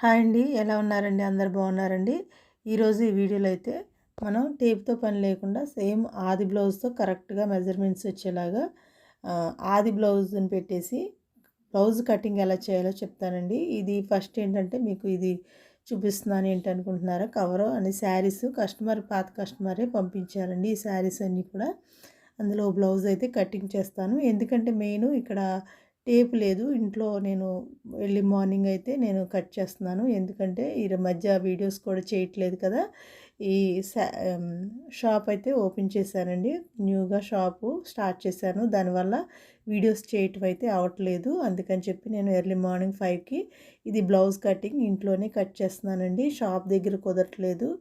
Hi అండి. ఎలా ఉన్నారండి? అందరు బాగున్నారండి? ఈరోజు ఈ వీడియోలో అయితే మనం టేప్తో పని లేకుండా సేమ్ ఆది బ్లౌజ్తో కరెక్ట్గా మెజర్మెంట్స్ వచ్చేలాగా ఆది బ్లౌజ్ని పెట్టేసి బ్లౌజ్ కటింగ్ ఎలా చేయాలో చెప్తానండి. ఇది ఫస్ట్ ఏంటంటే మీకు ఇది చూపిస్తున్నాను ఏంటి అనుకుంటున్నారా? కవరు అని శారీస్ కస్టమర్ పాత కస్టమరే పంపించారండి ఈ శారీస్ అన్నీ కూడా. అందులో బ్లౌజ్ అయితే కటింగ్ చేస్తాను. ఎందుకంటే మెయిన్ ఇక్కడ టేప్ లేదు. ఇంట్లో నేను ఎర్లీ మార్నింగ్ అయితే నేను కట్ చేస్తున్నాను. ఎందుకంటే ఈ మధ్య వీడియోస్ కూడా చేయట్లేదు కదా. ఈ శా- షాప్ అయితే ఓపెన్ చేశానండి. న్యూగా షాపు స్టార్ట్ చేశాను. దానివల్ల వీడియోస్ చేయటం అయితే అవట్లేదు. అందుకని చెప్పి నేను ఎర్లీ మార్నింగ్ ఫైవ్కి ఇది బ్లౌజ్ కటింగ్ ఇంట్లోనే కట్ చేస్తున్నానండి. షాప్ దగ్గర కుదరట్లేదు.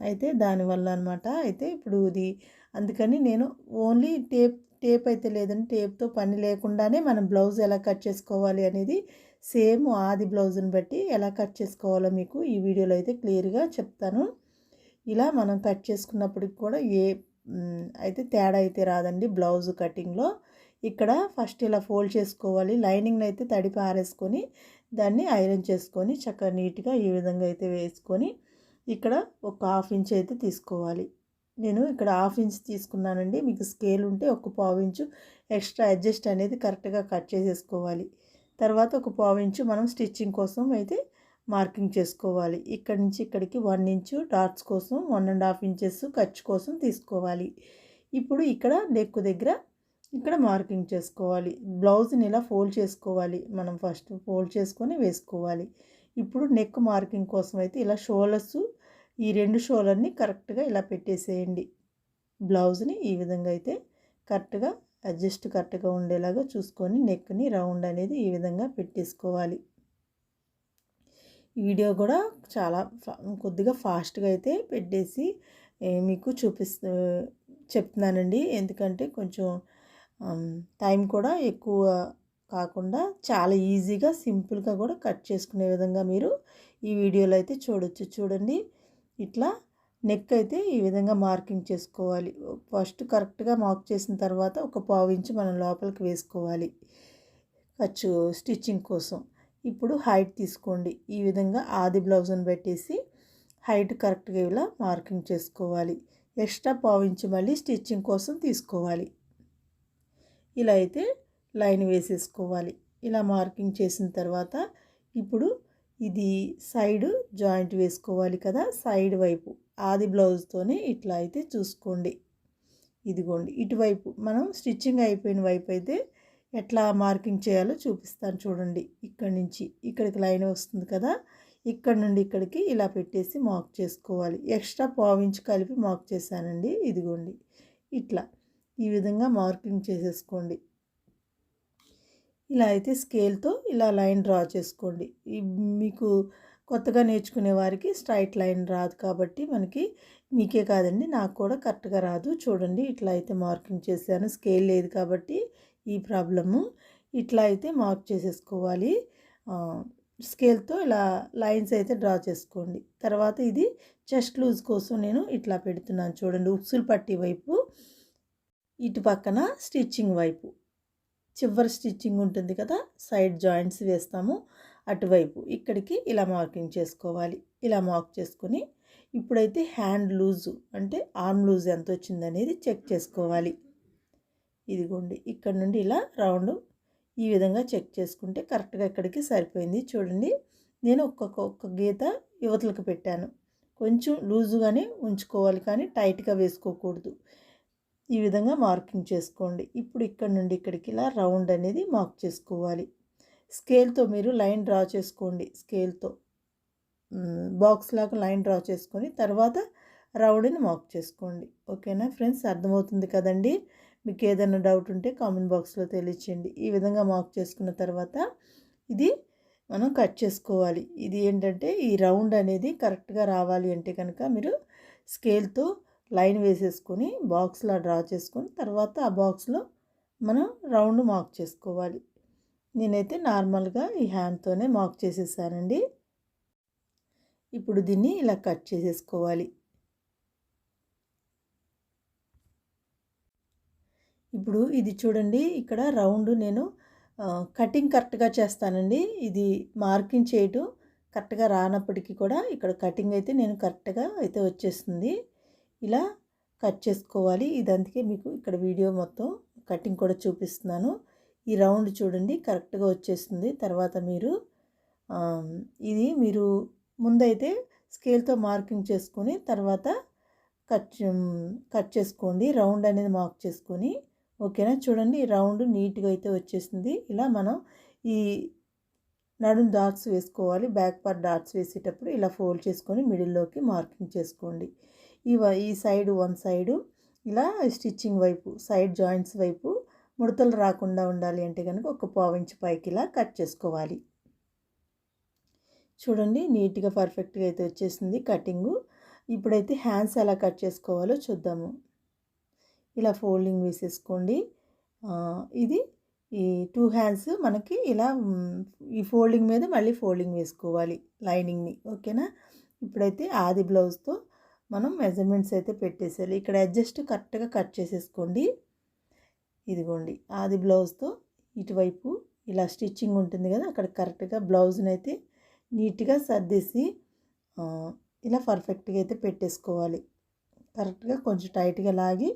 అయితే దానివల్ల అనమాట అయితే ఇప్పుడు ఇది అందుకని నేను ఓన్లీ టేప్ టేప్ అయితే లేదండి. టేప్తో పని లేకుండానే మనం బ్లౌజ్ ఎలా కట్ చేసుకోవాలి అనేది సేమ్ ఆది బ్లౌజ్ని బట్టి ఎలా కట్ చేసుకోవాలో మీకు ఈ వీడియోలో అయితే క్లియర్గా చెప్తాను. ఇలా మనం కట్ చేసుకున్నప్పటికి కూడా ఏ అయితే తేడా అయితే రాదండి బ్లౌజ్ కటింగ్లో. ఇక్కడ ఫస్ట్ ఇలా ఫోల్డ్ చేసుకోవాలి. లైనింగ్ని అయితే తడి పారేసుకొని దాన్ని ఐరన్ చేసుకొని చక్కగా నీట్గా ఈ విధంగా అయితే వేసుకొని ఇక్కడ ఒక హాఫ్ ఇంచ్ అయితే తీసుకోవాలి. నేను ఇక్కడ హాఫ్ ఇంచ్ తీసుకున్నానండి. మీకు స్కేల్ ఉంటే ఒక పావు ఇంచు ఎక్స్ట్రా అడ్జస్ట్ అనేది కరెక్ట్గా కట్ చేసేసుకోవాలి. తర్వాత ఒక పావు ఇంచు మనం స్టిచ్చింగ్ కోసం అయితే మార్కింగ్ చేసుకోవాలి. ఇక్కడ నుంచి ఇక్కడికి వన్ ఇంచు డాట్స్ కోసం వన్ అండ్ హాఫ్ ఇంచెస్ ఖర్చు కోసం తీసుకోవాలి. ఇప్పుడు ఇక్కడ నెక్ దగ్గర ఇక్కడ మార్కింగ్ చేసుకోవాలి. బ్లౌజ్ని ఇలా ఫోల్డ్ చేసుకోవాలి. మనం ఫస్ట్ ఫోల్డ్ చేసుకొని వేసుకోవాలి. ఇప్పుడు నెక్ మార్కింగ్ కోసం అయితే ఇలా షోలర్స్ ఈ రెండు షోలన్నీ కరెక్ట్గా ఇలా పెట్టేసేయండి. బ్లౌజ్ని ఈ విధంగా అయితే కరెక్ట్గా అడ్జస్ట్ కరెక్ట్గా ఉండేలాగా చూసుకొని నెక్ని రౌండ్ అనేది ఈ విధంగా పెట్టేసుకోవాలి. వీడియో కూడా చాలా కొద్దిగా ఫాస్ట్గా అయితే పెట్టేసి మీకు చూపిస్తూ చెప్తున్నానండి. ఎందుకంటే కొంచెం టైం కూడా ఎక్కువ కాకుండా చాలా ఈజీగా సింపుల్గా కూడా కట్ చేసుకునే విధంగా మీరు ఈ వీడియోలో అయితే చూడొచ్చు. చూడండి. ఇట్లా నెక్ అయితే ఈ విధంగా మార్కింగ్ చేసుకోవాలి. ఫస్ట్ కరెక్ట్గా మార్క్ చేసిన తర్వాత ఒక పావు ఇంచు మనం లోపలికి వేసుకోవాలి. ఖర్చు స్టిచ్చింగ్ కోసం. ఇప్పుడు హైట్ తీసుకోండి. ఈ విధంగా ఆది బ్లౌజ్ని పెట్టేసి హైట్ కరెక్ట్గా ఇలా మార్కింగ్ చేసుకోవాలి. ఎక్స్ట్రా పావు ఇంచు మళ్ళీ స్టిచ్చింగ్ కోసం తీసుకోవాలి. ఇలా అయితే లైన్ వేసేసుకోవాలి. ఇలా మార్కింగ్ చేసిన తర్వాత ఇప్పుడు ఇది సైడ్ జాయింట్ వేసుకోవాలి కదా సైడ్ వైపు. ఆది బ్లౌజ్తోనే ఇట్లా అయితే చూసుకోండి. ఇదిగోండి ఇటువైపు మనం స్టిచ్చింగ్ అయిపోయిన వైపు అయితే ఎట్లా మార్కింగ్ చేయాలో చూపిస్తాను చూడండి. ఇక్కడి నుంచి ఇక్కడికి లైన్ వస్తుంది కదా ఇక్కడ నుండి ఇక్కడికి ఇలా పెట్టేసి మార్క్ చేసుకోవాలి. ఎక్స్ట్రా పావించి కలిపి మార్క్ చేశానండి ఇదిగోండి. ఇట్లా ఈ విధంగా మార్కింగ్ చేసేసుకోండి. ఇలా అయితే స్కేల్తో ఇలా లైన్ డ్రా చేసుకోండి. మీకు కొత్తగా నేర్చుకునే వారికి స్ట్రైట్ లైన్ రాదు కాబట్టి మనకి మీకే కాదండి నాకు కూడా కరెక్ట్గా రాదు. చూడండి ఇట్లా అయితే మార్కింగ్ చేశాను. స్కేల్ లేదు కాబట్టి ఈ ప్రాబ్లము. ఇట్లా అయితే మార్క్ చేసేసుకోవాలి. స్కేల్తో ఇలా లైన్స్ అయితే డ్రా చేసుకోండి. తర్వాత ఇది చెస్ట్ లూజ్ కోసం నేను ఇట్లా పెడుతున్నాను. చూడండి ఉక్సులు పట్టి వైపు ఇటు పక్కన స్టిచ్చింగ్ వైపు. చివరి స్టిచ్చింగ్ ఉంటుంది కదా సైడ్ జాయింట్స్ వేస్తాము. అటువైపు ఇక్కడికి ఇలా మార్కింగ్ చేసుకోవాలి. ఇలా మార్క్ చేసుకొని ఇప్పుడైతే హ్యాండ్ లూజు అంటే ఆర్మ్ లూజ్ ఎంత వచ్చింది అనేది చెక్ చేసుకోవాలి. ఇదిగోండి ఇక్కడ నుండి ఇలా రౌండ్ ఈ విధంగా చెక్ చేసుకుంటే కరెక్ట్గా ఇక్కడికి సరిపోయింది. చూడండి నేను ఒక్కొక్క ఒక్క గీత యువతలకు పెట్టాను. కొంచెం లూజుగానే ఉంచుకోవాలి కానీ టైట్గా వేసుకోకూడదు. ఈ విధంగా మార్కింగ్ చేసుకోండి. ఇప్పుడు ఇక్కడ నుండి ఇక్కడికి ఇలా రౌండ్ అనేది మార్క్ చేసుకోవాలి. స్కేల్తో మీరు లైన్ డ్రా చేసుకోండి. స్కేల్తో. బాక్స్ లాగా లైన్ డ్రా చేసుకొని తర్వాత రౌండ్ని మార్క్ చేసుకోండి. ఓకేనా ఫ్రెండ్స్? అర్థమవుతుంది కదండి? మీకు ఏదైనా డౌట్ ఉంటే కామెంట్ బాక్స్లో తెలియచేయండి. ఈ విధంగా మార్క్ చేసుకున్న తర్వాత ఇది మనం కట్ చేసుకోవాలి. ఇది ఏంటంటే ఈ రౌండ్ అనేది కరెక్ట్గా రావాలి అంటే కనుక మీరు స్కేల్తో లైన్ వేసేసుకొని బాక్స్లా డ్రా చేసుకొని తర్వాత ఆ బాక్స్లో మనం రౌండ్ మార్క్ చేసుకోవాలి. నేనైతే నార్మల్గా ఈ హ్యాండ్తోనే మార్క్ చేసేసానండి. ఇప్పుడు దీన్ని ఇలా కట్ చేసేసుకోవాలి. ఇప్పుడు ఇది చూడండి ఇక్కడ రౌండ్ నేను కటింగ్ కరెక్ట్గా చేస్తానండి. ఇది మార్కింగ్ చేయటం కరెక్ట్గా రానప్పటికీ కూడా ఇక్కడ కటింగ్ అయితే నేను కరెక్ట్గా అయితే వచ్చేస్తుంది. ఇలా కట్ చేసుకోవాలి. ఇది అందుకే మీకు ఇక్కడ వీడియో మొత్తం కటింగ్ కూడా చూపిస్తున్నాను. ఈ రౌండ్ చూడండి కరెక్ట్గా వచ్చేస్తుంది. తర్వాత మీరు ఇది మీరు ముందైతే స్కేల్తో మార్కింగ్ చేసుకొని తర్వాత కట్ కట్ చేసుకోండి. రౌండ్ అనేది మార్క్ చేసుకొని. ఓకేనా? చూడండి రౌండ్ నీట్గా అయితే వచ్చేసింది. ఇలా మనం ఈ నడుం డాట్స్ వేసుకోవాలి. బ్యాక్ పార్ట్ డాట్స్ వేసేటప్పుడు ఇలా ఫోల్డ్ చేసుకొని మిడిల్లోకి మార్కింగ్ చేసుకోండి. ఇవ ఈ సైడ్ వన్ సైడు ఇలా స్టిచ్చింగ్ వైపు సైడ్ జాయింట్స్ వైపు ముడతలు రాకుండా ఉండాలి అంటే కనుక ఒక పావించి పైకి ఇలా కట్ చేసుకోవాలి. చూడండి నీట్గా పర్ఫెక్ట్గా అయితే వచ్చేసింది కటింగు. ఇప్పుడైతే హ్యాండ్స్ ఎలా కట్ చేసుకోవాలో చూద్దాము. ఇలా ఫోల్డింగ్ వేసేసుకోండి. ఇది ఈ టూ హ్యాండ్స్ మనకి ఇలా ఈ ఫోల్డింగ్ మీద మళ్ళీ ఫోల్డింగ్ వేసుకోవాలి లైనింగ్ని ఓకేనా? ఇప్పుడైతే ఆది బ్లౌజ్తో మనం మెజర్మెంట్స్ అయితే పెట్టేసేయాలి. ఇక్కడ అడ్జస్ట్ కరెక్ట్గా కట్ చేసేసుకోండి. ఇదిగోండి ఆది బ్లౌజ్తో ఇటువైపు ఇలా స్టిచ్చింగ్ ఉంటుంది కదా అక్కడ కరెక్ట్గా బ్లౌజ్ని అయితే నీట్గా సర్దేసి ఇలా పర్ఫెక్ట్గా అయితే పెట్టేసుకోవాలి. కరెక్ట్గా కొంచెం టైట్గా లాగి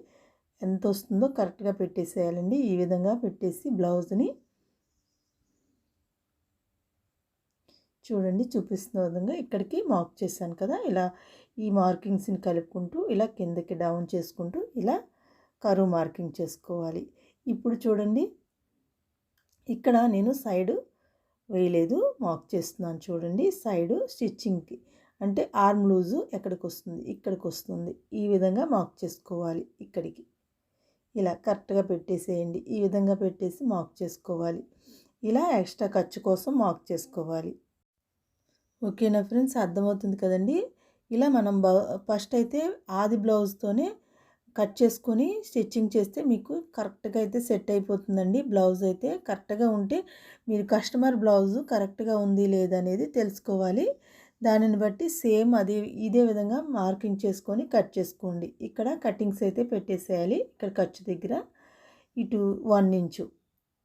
ఎంత వస్తుందో కరెక్ట్గా పెట్టేసేయాలండి. ఈ విధంగా పెట్టేసి బ్లౌజ్ని చూడండి చూపిస్తున్న విధంగా ఇక్కడికి మార్క్ చేశాను కదా! ఇలా ఈ మార్కింగ్స్ని కలుపుకుంటూ ఇలా కిందకి డౌన్ చేసుకుంటూ ఇలా కరువు మార్కింగ్ చేసుకోవాలి. ఇప్పుడు చూడండి ఇక్కడ నేను సైడు వేయలేదు మార్క్ చేస్తున్నాను చూడండి సైడు స్టిచ్చింగ్కి. అంటే ఆర్మ్ లూజు ఎక్కడికి వస్తుంది ఇక్కడికి వస్తుంది ఈ విధంగా మార్క్ చేసుకోవాలి ఇక్కడికి. ఇలా కరెక్ట్గా పెట్టేసేయండి. ఈ విధంగా పెట్టేసి మార్క్ చేసుకోవాలి. ఇలా ఎక్స్ట్రా ఖర్చు కోసం మార్క్ చేసుకోవాలి. ఓకేనా ఫ్రెండ్స్ అర్థమవుతుంది కదండి. ఇలా మనం ఫస్ట్ అయితే ఆది బ్లౌజ్తోనే కట్ చేసుకొని స్టిచ్చింగ్ చేస్తే మీకు కరెక్ట్గా అయితే సెట్ అయిపోతుందండి. బ్లౌజ్ అయితే కరెక్ట్గా ఉంటే మీరు కస్టమర్ బ్లౌజ్ కరెక్ట్గా ఉంది లేదనేది తెలుసుకోవాలి. దానిని బట్టి సేమ్ అది ఇదే విధంగా మార్కింగ్ చేసుకొని కట్ చేసుకోండి. ఇక్కడ కటింగ్స్ అయితే పెట్టేసేయాలి. ఇక్కడ ఖర్చు దగ్గర ఇటు వన్ ఇంచు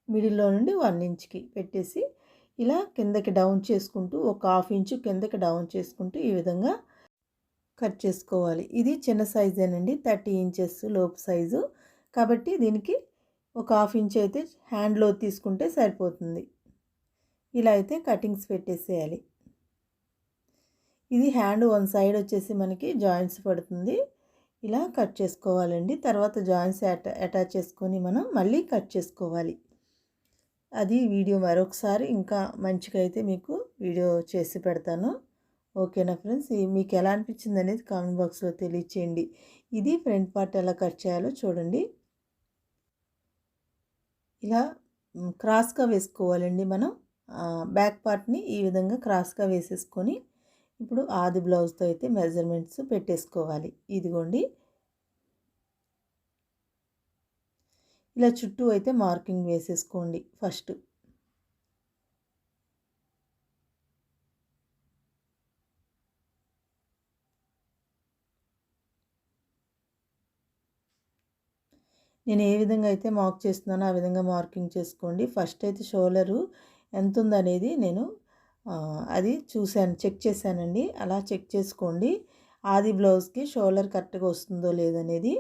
మిడిల్లో నుండి వన్ ఇంచ్కి పెట్టేసి ఇలా కిందకి డౌన్ చేసుకుంటూ ఒక హాఫ్ ఇంచు కిందకి డౌన్ చేసుకుంటూ ఈ విధంగా కట్ చేసుకోవాలి. ఇది చిన్న సైజేనండి థర్టీ ఇంచెస్ లోపు సైజు కాబట్టి దీనికి ఒక హాఫ్ ఇంచ్ అయితే హ్యాండ్లో తీసుకుంటే సరిపోతుంది. ఇలా అయితే కటింగ్స్ పెట్టేసేయాలి. ఇది హ్యాండ్ వన్ సైడ్ వచ్చేసి మనకి జాయింట్స్ పడుతుంది. ఇలా కట్ చేసుకోవాలండి. తర్వాత జాయింట్స్ అటాచ్ చేసుకొని మనం మళ్ళీ కట్ చేసుకోవాలి. అది వీడియో మరొకసారి ఇంకా మంచిగా అయితే మీకు వీడియో చేసి పెడతాను. ఓకేనా ఫ్రెండ్స్? మీకు ఎలా అనిపించింది అనేది కామెంట్ బాక్స్లో తెలియచేయండి. ఇది ఫ్రంట్ పార్ట్ ఎలా కట్ చేయాలో చూడండి. ఇలా క్రాస్గా వేసుకోవాలండి మనం. బ్యాక్ పార్ట్ని ఈ విధంగా క్రాస్గా వేసేసుకొని ఇప్పుడు ఆది బ్లౌజ్తో అయితే మెజర్మెంట్స్ పెట్టేసుకోవాలి. ఇదిగోండి. ఇలా చుట్టూ అయితే మార్కింగ్ వేసేసుకోండి ఫస్ట్. నేను ఏ విధంగా అయితే మార్క్ చేస్తున్నానో ఆ విధంగా మార్కింగ్ చేసుకోండి. ఫస్ట్ అయితే షోలరు ఎంత ఉందనేది నేను అది చూశాను చెక్ చేశానండి. అలా చెక్ చేసుకోండి. ఆది బ్లౌజ్కి షోలర్ కరెక్ట్గా వస్తుందో లేదనేది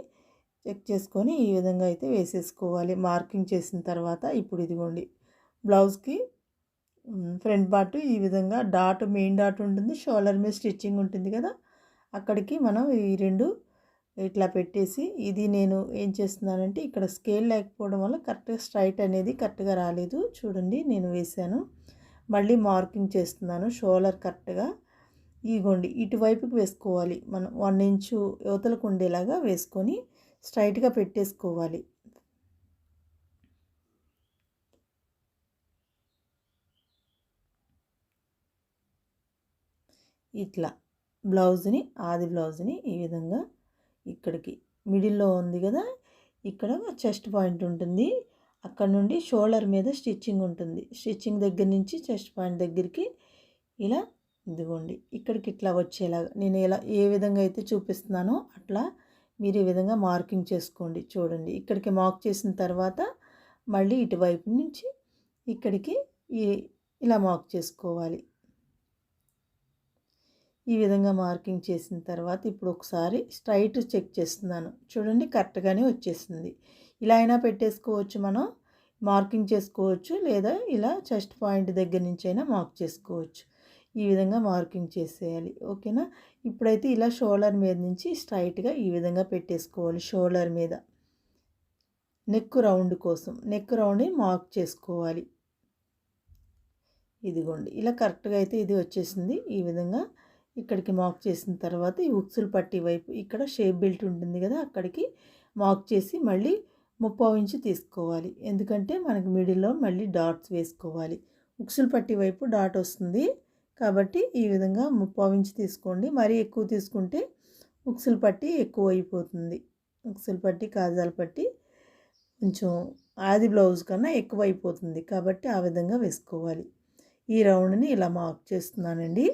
చెక్ చేసుకొని ఈ విధంగా అయితే వేసేసుకోవాలి. మార్కింగ్ చేసిన తర్వాత ఇప్పుడు ఇదిగోండి బ్లౌజ్కి ఫ్రంట్ పార్ట్ ఈ విధంగా డాట్ మెయిన్ డాట్ ఉంటుంది షోల్డర్ మీద స్టిచ్చింగ్ ఉంటుంది కదా. అక్కడికి మనం ఈ రెండు ఇట్లా పెట్టేసి ఇది నేను ఏం చేస్తున్నానంటే ఇక్కడ స్కేల్ లేకపోవడం వల్ల కరెక్ట్గా స్ట్రైట్ అనేది కరెక్ట్గా రాలేదు. చూడండి నేను వేసాను మళ్ళీ మార్కింగ్ చేస్తున్నాను షోలర్ కరెక్ట్గా. ఇగోండి ఇటువైపుకి వేసుకోవాలి. మనం వన్ ఇంచు యువతలకు ఉండేలాగా వేసుకొని స్ట్రైట్గా పెట్టేసుకోవాలి. ఇట్లా బ్లౌజ్ని ఆది బ్లౌజ్ని ఈ విధంగా ఇక్కడికి మిడిల్లో ఉంది కదా ఇక్కడ చెస్ట్ పాయింట్ ఉంటుంది. అక్కడ నుండి షోల్డర్ మీద స్టిచ్చింగ్ ఉంటుంది. స్టిచ్చింగ్ దగ్గర నుంచి చెస్ట్ పాయింట్ దగ్గరికి ఇలా ఇదిగోండి ఇక్కడికి ఇట్లా వచ్చేలాగా నేను ఎలా ఏ విధంగా అయితే చూపిస్తున్నానో అట్లా మీరు ఈ విధంగా మార్కింగ్ చేసుకోండి చూడండి. ఇక్కడికి మార్క్ చేసిన తర్వాత మళ్ళీ ఇటువైపు నుంచి ఇక్కడికి ఇలా మార్క్ చేసుకోవాలి. ఈ విధంగా మార్కింగ్ చేసిన తర్వాత ఇప్పుడు ఒకసారి స్ట్రైట్ చెక్ చేస్తున్నాను. చూడండి కరెక్ట్గానే వచ్చేసింది. ఇలా అయినా పెట్టేసుకోవచ్చు మనం మార్కింగ్ చేసుకోవచ్చు లేదా ఇలా చెస్ట్ పాయింట్ దగ్గర నుంచి అయినా మార్క్ చేసుకోవచ్చు. ఈ విధంగా మార్కింగ్ చేసేయాలి. ఓకేనా? ఇప్పుడైతే ఇలా షోల్డర్ మీద నుంచి స్ట్రైట్గా ఈ విధంగా పెట్టేసుకోవాలి షోల్డర్ మీద. నెక్ రౌండ్ కోసం. నెక్ రౌండ్ని మార్క్ చేసుకోవాలి. ఇదిగోండి. ఇలా కరెక్ట్గా అయితే ఇది వచ్చేసింది. ఈ విధంగా ఇక్కడికి మార్క్ చేసిన తర్వాత ఈ ఉక్సులు పట్టి వైపు ఇక్కడ షేప్ బెల్ట్ ఉంటుంది కదా అక్కడికి మార్క్ చేసి మళ్ళీ ముప్పావు ఇంచు తీసుకోవాలి. ఎందుకంటే మనకి మిడిల్లో మళ్ళీ డాట్స్ వేసుకోవాలి. ఉక్సులు పట్టి వైపు డాట్ వస్తుంది. కాబట్టి ఈ విధంగా ముప్పావు ఇంచు తీసుకోండి. మరీ ఎక్కువ తీసుకుంటే ఉక్సులు పట్టి ఎక్కువ అయిపోతుంది. ఉక్సులు పట్టి కాజాలు పట్టి కొంచెం ఆది బ్లౌజ్ కన్నా ఎక్కువ అయిపోతుంది. కాబట్టి ఆ విధంగా వేసుకోవాలి. ఈ రౌండ్ని ఇలా మార్క్ చేస్తున్నానండి.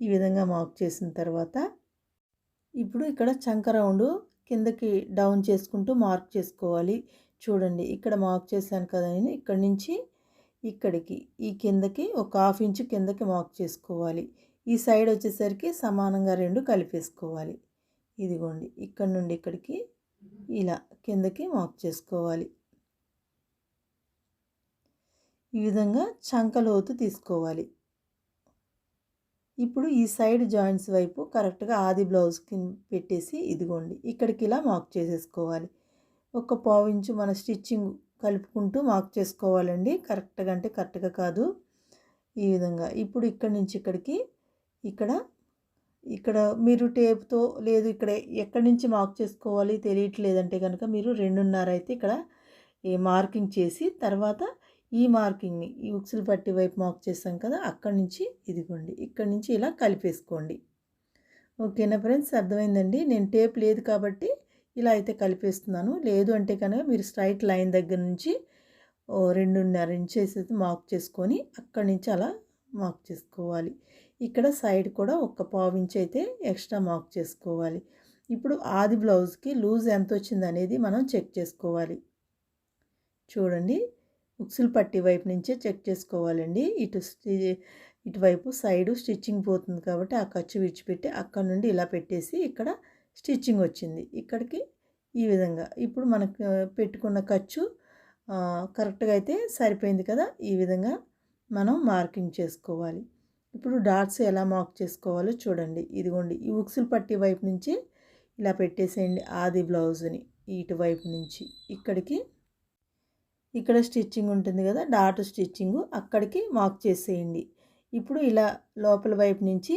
ఈ విధంగా మార్క్ చేసిన తర్వాత ఇప్పుడు ఇక్కడ చంక రౌండ్ కిందకి డౌన్ చేసుకుంటూ మార్క్ చేసుకోవాలి. చూడండి ఇక్కడ మార్క్ చేశాను కదా నేను. ఇక్కడి నుంచి ఇక్కడికి. ఈ కిందకి ఒక హాఫ్ ఇంచు కిందకి మార్క్ చేసుకోవాలి. ఈ సైడ్ వచ్చేసరికి సమానంగా రెండు కలిపేసుకోవాలి. ఇదిగోండి ఇక్కడ నుండి ఇక్కడికి ఇలా కిందకి మార్క్ చేసుకోవాలి. ఈ విధంగా చంక లోతు తీసుకోవాలి. ఇప్పుడు ఈ సైడ్ జాయింట్స్ వైపు కరెక్ట్గా ఆది బ్లౌజ్కి పెట్టేసి ఇదిగోండి ఇక్కడికి ఇలా మార్క్ చేసేసుకోవాలి. ఒక పావు ఇంచు మన స్టిచ్చింగ్ కలుపుకుంటూ మార్క్ చేసుకోవాలండి. కరెక్ట్గా అంటే కరెక్ట్గా కాదు. ఈ విధంగా. ఇప్పుడు ఇక్కడి నుంచి ఇక్కడికి ఇక్కడ ఇక్కడ మీరు టేప్తో లేదు ఇక్కడ ఎక్కడి నుంచి మార్క్ చేసుకోవాలి తెలియట్లేదంటే కనుక మీరు రెండున్నర అయితే ఇక్కడ మార్కింగ్ చేసి తర్వాత ఈ మార్కింగ్ని ఈ ఉక్సులు పట్టి వైపు మార్క్ చేస్తాం కదా అక్కడి నుంచి ఇదిగోండి. ఇక్కడి నుంచి ఇలా కలిపేసుకోండి. ఓకేనా ఫ్రెండ్స్ అర్థమైందండి? నేను టేప్ లేదు కాబట్టి ఇలా అయితే కలిపేస్తున్నాను. లేదు అంటే కనుక మీరు స్ట్రైట్ లైన్ దగ్గర నుంచి రెండున్నర ఇంచెస్ అయితే మార్క్ చేసుకొని అక్కడి నుంచి అలా మార్క్ చేసుకోవాలి. ఇక్కడ సైడ్ కూడా ఒక పావు ఇంచ్ అయితే ఎక్స్ట్రా మార్క్ చేసుకోవాలి. ఇప్పుడు ఆది బ్లౌజ్కి లూజ్ ఎంత వచ్చింది అనేది మనం చెక్ చేసుకోవాలి. చూడండి. ఉక్సులు పట్టి వైపు నుంచే చెక్ చేసుకోవాలండి. ఇటు ఇటువైపు సైడు స్టిచ్చింగ్ పోతుంది కాబట్టి ఆ ఖర్చు విడిచిపెట్టి అక్కడ నుండి ఇలా పెట్టేసి ఇక్కడ స్టిచ్చింగ్ వచ్చింది. ఇక్కడికి ఈ విధంగా. ఇప్పుడు మనకు పెట్టుకున్న ఖర్చు కరెక్ట్గా అయితే సరిపోయింది కదా. ఈ విధంగా మనం మార్కింగ్ చేసుకోవాలి. ఇప్పుడు డాట్స్ ఎలా మార్క్ చేసుకోవాలో చూడండి. ఇదిగోండి ఈ ఉక్సులు పట్టి వైపు నుంచి ఇలా పెట్టేసేయండి. ఆది బ్లౌజ్ని ఇటువైపు నుంచి. ఇక్కడికి ఇక్కడ స్టిచ్చింగ్ ఉంటుంది కదా డాట్ స్టిచ్చింగ్ అక్కడికి మార్క్ చేసేయండి. ఇప్పుడు ఇలా లోపల వైపు నుంచి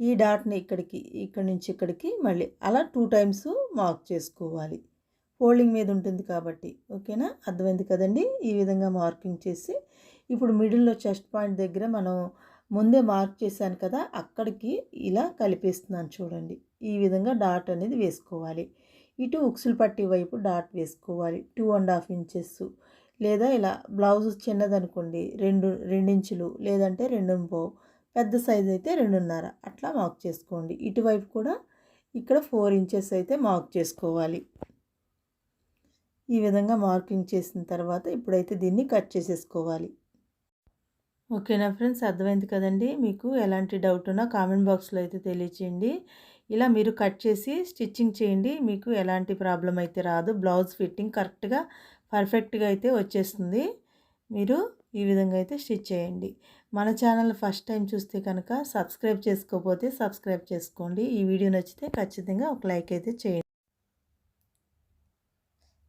ఈ డాట్ని ఇక్కడికి ఇక్కడి నుంచి ఇక్కడికి మళ్ళీ అలా టూ టైమ్స్ మార్క్ చేసుకోవాలి. ఫోల్డింగ్ మీద ఉంటుంది కాబట్టి ఓకేనా? అర్థమైంది కదండి? ఈ విధంగా మార్కింగ్ చేసి ఇప్పుడు మిడిల్లో చెస్ట్ పాయింట్ దగ్గర మనం ముందే మార్క్ చేశాను కదా అక్కడికి ఇలా కలిపేస్తున్నాను చూడండి. ఈ విధంగా డాట్ అనేది వేసుకోవాలి. ఇటు ఉక్సులు పట్టి వైపు డాట్ వేసుకోవాలి. టూ అండ్ హాఫ్ ఇంచెస్ లేదా ఇలా బ్లౌజ్ చిన్నదనుకోండి రెండు రెండించులు లేదంటే రెండు పెద్ద సైజ్ అయితే రెండున్నర. అట్లా మార్క్ చేసుకోండి. ఇటువైపు కూడా ఇక్కడ ఫోర్ ఇంచెస్ అయితే మార్క్ చేసుకోవాలి. ఈ విధంగా మార్కింగ్ చేసిన తర్వాత ఇప్పుడైతే దీన్ని కట్ చేసేసుకోవాలి. ఓకేనా ఫ్రెండ్స్? అర్థమైంది కదండి? మీకు ఎలాంటి డౌట్ ఉన్నా కామెంట్ బాక్స్లో అయితే తెలియచేయండి. ఇలా మీరు కట్ చేసి స్టిచ్చింగ్ చేయండి. మీకు ఎలాంటి ప్రాబ్లం అయితే రాదు. బ్లౌజ్ ఫిట్టింగ్ కరెక్ట్గా పర్ఫెక్ట్గా అయితే వచ్చేస్తుంది. మీరు ఈ విధంగా అయితే స్టిచ్ చేయండి. మన ఛానల్ ఫస్ట్ టైం చూస్తే కనుక సబ్స్క్రైబ్ చేసుకోకపోతే సబ్స్క్రైబ్ చేసుకోండి. ఈ వీడియో నచ్చితే ఖచ్చితంగా ఒక లైక్ అయితే చేయండి.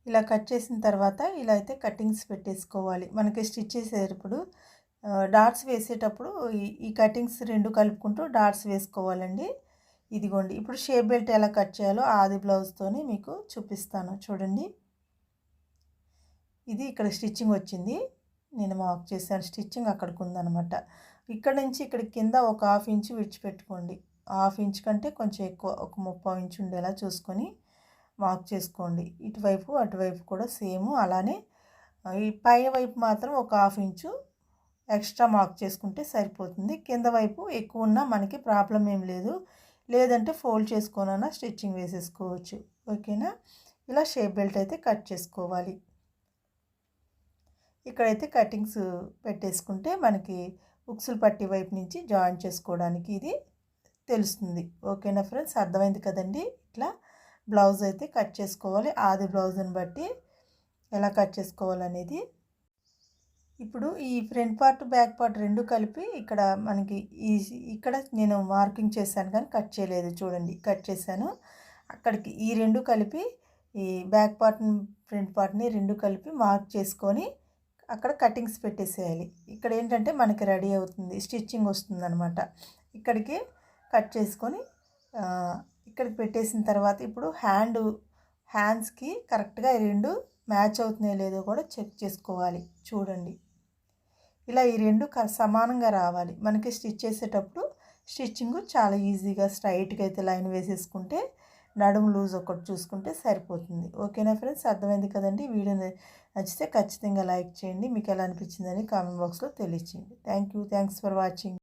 ఇలా కట్ చేసిన తర్వాత ఇలా అయితే కటింగ్స్ పెట్టేసుకోవాలి. మనకి స్టిచ్ చేసేటప్పుడు డాట్స్ వేసేటప్పుడు ఈ కటింగ్స్ రెండు కలుపుకుంటూ డాట్స్ వేసుకోవాలండి. ఇదిగోండి ఇప్పుడు షేప్ బెల్ట్ ఎలా కట్ చేయాలో ఆది బ్లౌజ్తోని మీకు చూపిస్తాను. చూడండి. ఇది ఇక్కడ స్టిచ్చింగ్ వచ్చింది. నేను మార్క్ చేశాను. స్టిచ్చింగ్ అక్కడికి ఉందనమాట ఇక్కడ నుంచి ఇక్కడ కింద ఒక హాఫ్ ఇంచ్ విడిచిపెట్టుకోండి. హాఫ్ ఇంచ్ కంటే కొంచెం ఎక్కువ ఒక ముప్పై ఇంచ్ ఉండేలా చూసుకొని మార్క్ చేసుకోండి. ఇటువైపు అటువైపు కూడా సేమ్. అలానే ఈ పై వైపు మాత్రం ఒక హాఫ్ ఇంచు ఎక్స్ట్రా మార్క్ చేసుకుంటే సరిపోతుంది. కింద వైపు ఎక్కువ ఉన్నా మనకి ప్రాబ్లం ఏం లేదు. లేదంటే ఫోల్డ్ చేసుకోనన్నా స్టిచ్చింగ్ వేసేసుకోవచ్చు. ఓకేనా? ఇలా షేప్ బెల్ట్ అయితే కట్ చేసుకోవాలి. ఇక్కడైతే కటింగ్స్ పెట్టేసుకుంటే మనకి ఉక్సులు పట్టి వైపు నుంచి జాయిన్ చేసుకోవడానికి ఇది తెలుస్తుంది. ఓకేనా ఫ్రెండ్స్? అర్థమైంది కదండి? ఇట్లా బ్లౌజ్ అయితే కట్ చేసుకోవాలి. ఆది బ్లౌజ్ని బట్టి ఎలా కట్ చేసుకోవాలనేది. ఇప్పుడు ఈ ఫ్రంట్ పార్ట్ బ్యాక్ పార్ట్ రెండు కలిపి ఇక్కడ మనకి ఈ ఇక్కడ నేను మార్కింగ్ చేశాను కానీ కట్ చేయలేదు చూడండి. కట్ చేశాను. అక్కడికి ఈ రెండు కలిపి ఈ బ్యాక్ పార్ట్ ఫ్రంట్ పార్ట్ని రెండు కలిపి మార్క్ చేసుకొని అక్కడ కటింగ్స్ పెట్టేసేయాలి. ఇక్కడ ఏంటంటే మనకి రెడీ అవుతుంది స్టిచ్చింగ్ వస్తుంది అనమాట ఇక్కడికి కట్ చేసుకొని ఇక్కడికి పెట్టేసిన తర్వాత ఇప్పుడు హ్యాండ్ హ్యాండ్స్కి కరెక్ట్గా ఈ రెండు మ్యాచ్ అవుతున్నాయో లేదో కూడా చెక్ చేసుకోవాలి. చూడండి. ఇలా ఈ రెండు సమానంగా రావాలి. మనకి స్టిచ్ చేసేటప్పుడు స్టిచ్చింగ్ చాలా ఈజీగా స్ట్రైట్గా అయితే లైన్ వేసేసుకుంటే నడుము లూజ్ ఒకటి చూసుకుంటే సరిపోతుంది. ఓకేనా ఫ్రెండ్స్? అర్థమైంది కదండి? వీడియో నచ్చితే ఖచ్చితంగా లైక్ చేయండి. మీకు ఎలా అనిపించిందని కామెంట్ బాక్స్లో తెలియచేయండి. Thank you. Thanks for watching.